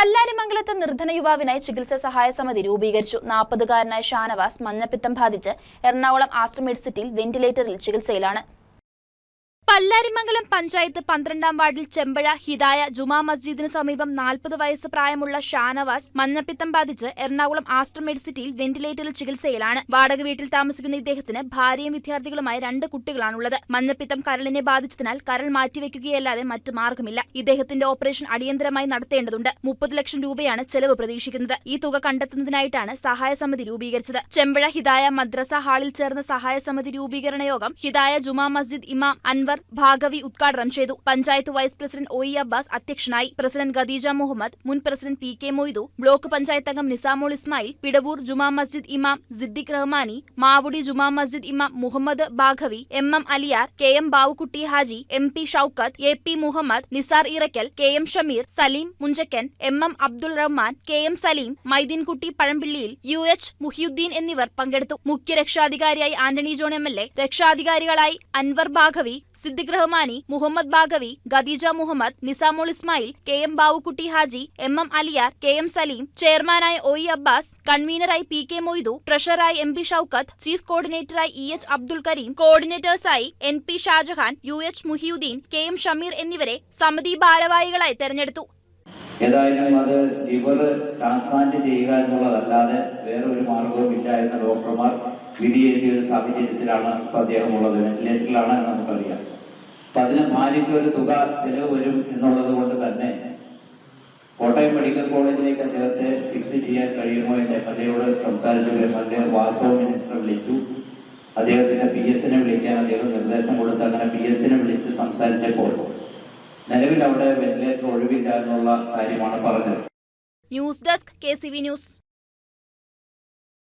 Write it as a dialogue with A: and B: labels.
A: പല്ലാരിമംഗലത്ത് നിർധന യുവാവിനായി ചികിത്സാ സഹായ സമിതി രൂപീകരിച്ചു. നാൽപ്പതുകാരനായ ഷാനവാസ് മഞ്ഞപ്പിത്തം ബാധിച്ച് എറണാകുളം ആസ്റ്റർ സിറ്റിയിൽ വെന്റിലേറ്ററിൽ ചികിത്സയിലാണ്. പല്ലാരിമംഗലം പഞ്ചായത്ത് പന്ത്രണ്ടാം വാർഡിൽ ചെമ്പഴ ഹിദായ ജുമാ മസ്ജിദിന് സമീപം നാൽപ്പത് വയസ്സ് പ്രായമുള്ള ഷാനവാസ് മഞ്ഞപ്പിത്തം ബാധിച്ച് എറണാകുളം ആസ്റ്റർ മെഡിസിറ്റിയിൽ വെന്റിലേറ്ററിൽ ചികിത്സയിലാണ്. വാടക വീട്ടിൽ താമസിക്കുന്ന ഇദ്ദേഹത്തിന് ഭാര്യയും വിദ്യാർത്ഥികളുമായി രണ്ട് കുട്ടികളാണുള്ളത്. മഞ്ഞപ്പിത്തം കരളിനെ ബാധിച്ചതിനാൽ കരൾ മാറ്റിവെക്കുകയല്ലാതെ മറ്റു മാർഗമില്ല. ഇദ്ദേഹത്തിന്റെ ഓപ്പറേഷൻ അടിയന്തരമായി നടത്തേണ്ടതുണ്ട്. മുപ്പത് ലക്ഷം രൂപയാണ് ചെലവ് പ്രതീക്ഷിക്കുന്നത്. ഈ തുക കണ്ടെത്തുന്നതിനായിട്ടാണ് സഹായ സമിതി രൂപീകരിച്ചത്. ചെമ്പഴ ഹിദായ മദ്രസ ഹാളിൽ ചേർന്ന സഹായ സമിതി രൂപീകരണ യോഗം ഹിദായ ജുമാ മസ്ജിദ് ഇമാം അൻവർ ഭാഗവി ഉദ്ഘാടനം ചെയ്തു. Panchayat vice president O E Abbas അധ്യക്ഷനായി പ്രസിഡന്റ് ഖദീജ മുഹമ്മദ് മുൻ president P K Moythu block panchayat അംഗം നിസാമോൾ ഇസ്മായിൽ പിടവൂർ ജുമാ മസ്ജിദ് ഇമാം സിദ്ദിഖ് റഹ്മാനി മാവുടി ജുമാ മസ്ജിദ് ഇമാം Muhammad Baghavi M M Aliyar K M Bavukutty Haji M P Shoukath A P Muhammad Nisar Irakkal K M Shameer Saleem Munchakkan M M Abdul Rahman K M Saleem Maideenkutty പഴമ്പിള്ളിയിൽ U H Muhiyuddin എന്നിവർ പങ്കെടുത്തു. മുഖ്യ രക്ഷാധികാരിയായി Antony John M L A രക്ഷാധികാരികളായി Anwar Baghavi Siddique Rahmani Muhammad Bagavi Khadeeja Muhammad Nisamul Ismail K M Bavukutty Haji M M Aliyar K M Saleem ചെയർമാനായ O E Abbas കൺവീനറായി P K Moidu ട്രഷറായി M P Shoukath chief കോർഡിനേറ്ററായി E H Abdul Kareem കോർഡിനേറ്റേഴ്സായി N P Shajahan U H Muhiyuddin K M Shameer എന്നിവരെ സമിതി ഭാരവാഹികളായി തെരഞ്ഞെടുത്തു.
B: ഏതായാലും അത് ലിവർ ട്രാൻസ്പ്ലാന്റ് ചെയ്യുക എന്നുള്ളതല്ലാതെ വേറെ ഒരു മാർഗവും ഇല്ല എന്ന ഡോക്ടർമാർ വിധിയേറ്റിയ സാഹചര്യത്തിലാണ് ഇപ്പൊ അദ്ദേഹം ഉള്ളത്. വെന്റിലേറ്ററിലാണ് എന്ന് നമുക്കറിയാം. അപ്പൊ അതിന് ഭാര്യയ്ക്ക് ഒരു തുക ചെലവ് വരും എന്നുള്ളത് കൊണ്ട് തന്നെ കോട്ടയം മെഡിക്കൽ കോളേജിലേക്ക് അദ്ദേഹത്തെ ഫിക്സ് ചെയ്യാൻ കഴിയുമോ എന്ന് എം എൽ എയോട് സംസാരിച്ചു. എം എൽ എ മിനിസ്റ്റർ വിളിച്ചു. അദ്ദേഹത്തിന്റെ പി എസിനെ വിളിക്കാൻ അദ്ദേഹം നിർദ്ദേശം കൊടുത്ത് അങ്ങനെ പി എസിനെ വിളിച്ച് സംസാരിച്ചപ്പോൾ നിലവിൽ അവിടെ വെന്റിലേറ്റർ ഒഴിവില്ല എന്നുള്ള കാര്യമാണ് പറഞ്ഞത്.
A: News desk K news.